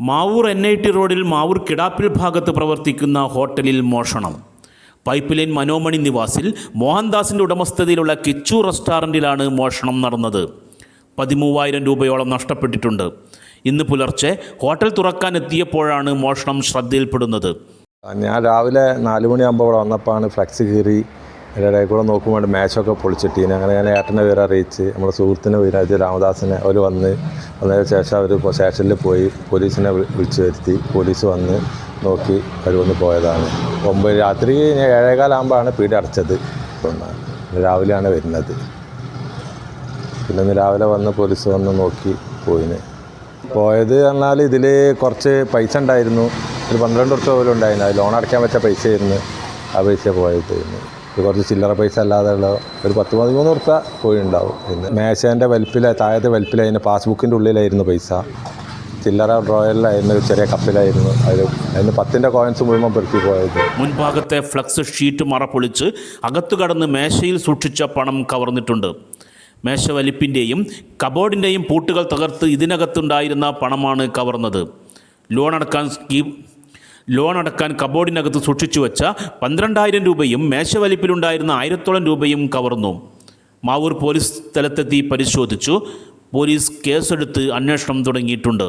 Mavoor N I T റോഡിൽ മാവൂർ കിടാപ്പിൽ ഭാഗത്ത് പ്രവർത്തിക്കുന്ന ഹോട്ടലിൽ മോഷണം. പൈപ്പ് ലൈൻ മനോമണി നിവാസിൽ മോഹൻദാസിന്റെ ഉടമസ്ഥതയിലുള്ള കിച്ചു റെസ്റ്റോറന്റിലാണ് മോഷണം നടന്നത്. പതിമൂവായിരം രൂപയോളം നഷ്ടപ്പെട്ടിട്ടുണ്ട്. ഇന്ന് പുലർച്ചെ ഹോട്ടൽ തുറക്കാൻ എത്തിയപ്പോഴാണ് മോഷണം ശ്രദ്ധയിൽപ്പെടുന്നത്. ഞാൻ രാവിലെ നാല് മണിയാകുമ്പോൾ വന്നപ്പോഴാണ് ഫ്ലക്സ് കീറി അതിന്റെ ഇടയിൽ കൂടെ നോക്കുമ്പോൾ മാച്ചൊക്കെ പൊളിച്ചിട്ടീന്. അങ്ങനെ ഞാൻ ഏട്ടനെ പേര് അറിയിച്ച് നമ്മുടെ സുഹൃത്തിനെ വിരാജ് രാമദാസിനെ അവർ വന്ന് വന്നതിന് ശേഷം അവർ സ്റ്റേഷനിൽ പോയി പോലീസിനെ വിളിച്ചു വരുത്തി. പോലീസ് വന്ന് നോക്കി അവർ വന്ന് പോയതാണ്. ഒമ്പത് രാത്രി ഏഴേകാലാകുമ്പോഴാണ് പീടി അടച്ചത്. രാവിലെയാണ് വരുന്നത്. പിന്നെ ഇന്ന് രാവിലെ വന്ന് പോലീസ് വന്ന് നോക്കി പോയിന്. പോയത് പറഞ്ഞാൽ ഇതിൽ കുറച്ച് പൈസ ഉണ്ടായിരുന്നു. ഒരു പന്ത്രണ്ട് വർഷം പോലും ഉണ്ടായിരുന്നു ലോൺ അടയ്ക്കാൻ വെച്ച പൈസ ആയിരുന്നു ആ പൈസ പോയത്. കുറച്ച് ചില്ലറ പൈസ അല്ലാതെ ഉള്ള ഒരു പത്ത് പതിമൂന്ന് ഉറുപ്പ്യ പോയിണ്ടാവും പിന്നെ മേശേന്റെ വലിപ്പിലെ താഴത്തെ വലിപ്പിൽ അതിന്റെ പാസ്ബുക്കിന്റെ ഉള്ളിലായിരുന്നു പൈസ. ചില്ലറ ഡ്രോയറിലായിരുന്നു ഒരു ചെറിയ കപ്പിലായിരുന്നു. അതിൽ അതിന് പത്തിന്റെ കോയിൻസ് മുഴുവൻ പെറുക്കി പോയത്. മുൻഭാഗത്തെ ഫ്ലക്സ് ഷീറ്റ് മറ പൊളിച്ച് അകത്തു കടന്ന് മേശയിൽ സൂക്ഷിച്ച പണം കവർന്നിട്ടുണ്ട്. മേശ വലിപ്പിന്റെയും കബോർഡിന്റെയും പൂട്ടുകൾ തകർത്ത് ഇതിനകത്തുണ്ടായിരുന്ന പണമാണ് കവർന്നത്. ലോൺ അടക്കാൻ സ്കീം ലോൺ അടക്കാൻ കബോർഡിനകത്ത് സൂക്ഷിച്ചു വെച്ച പന്ത്രണ്ടായിരം രൂപയും മേശവലിപ്പിലുണ്ടായിരുന്ന ആയിരത്തോളം രൂപയും കവർന്നു. മാവൂർ പോലീസ് സ്ഥലത്തെത്തി പരിശോധിച്ചു. പോലീസ് കേസെടുത്ത് അന്വേഷണം തുടങ്ങിയിട്ടുണ്ട്.